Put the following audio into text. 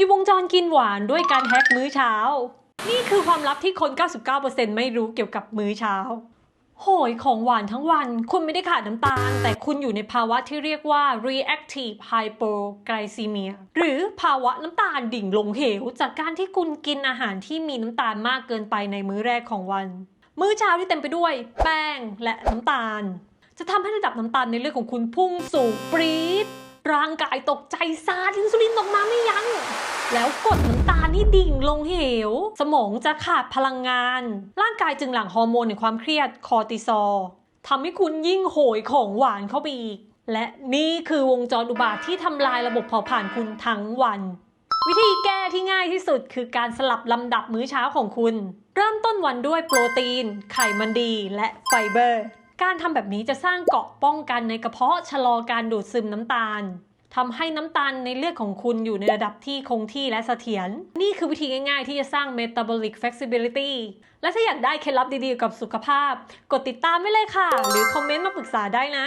อยู่วงจรกินหวานด้วยการแฮกมื้อเช้า นี่คือความลับที่คน 99%ไม่รู้เกี่ยวกับมื้อเช้า โหยของหวานทั้งวัน คุณไม่ได้ขาดน้ำตาล แต่คุณอยู่ในภาวะที่เรียกว่า reactive hypoglycemia หรือภาวะน้ำตาลดิ่งลงเหว จากการที่คุณกินอาหารที่มีน้ำตาลมากเกินไปในมื้อแรกของวัน มื้อเช้าที่เต็มไปด้วย แป้งและน้ำตาล จะทำให้ระดับน้ำตาลในเลือดของคุณพุ่งสูงปรี๊ดร่างกายตกใจซาดอินซูลินออกมาไม่ยัง้ง แล้วกดน้ำตาลที่ดิ่งลงเหว สมองจะขาดพลังงาน ร่างกายจึงหลั่งฮอร์โมนในความเครียดคอร์ติซอลทำให้คุณยิ่งโหยของหวานเข้าไปอีก และนี่คือวงจรอุบาทที่ทำลายระบบเผาผลาญคุณทั้งวัน วิธีแก้ที่ง่ายที่สุดคือการสลับลำดับมื้อเช้าของคุณ เริ่มต้นวันด้วยโปรตีน ไขมันดี และไฟเบอร์ การทำแบบนี้จะสร้างเกราะป้องกันในกระเพาะชะลอการดูดซึมน้ำตาล ทำให้น้ำตาลในเลือดของคุณอยู่ในระดับที่คงที่และเสถียร นี่คือวิธีง่ายๆ ที่จะสร้าง metabolic flexibility และถ้าอยากได้เคล็ดลับดีๆกับสุขภาพ กดติดตามไว้เลยค่ะ หรือคอมเมนต์มาปรึกษาได้นะ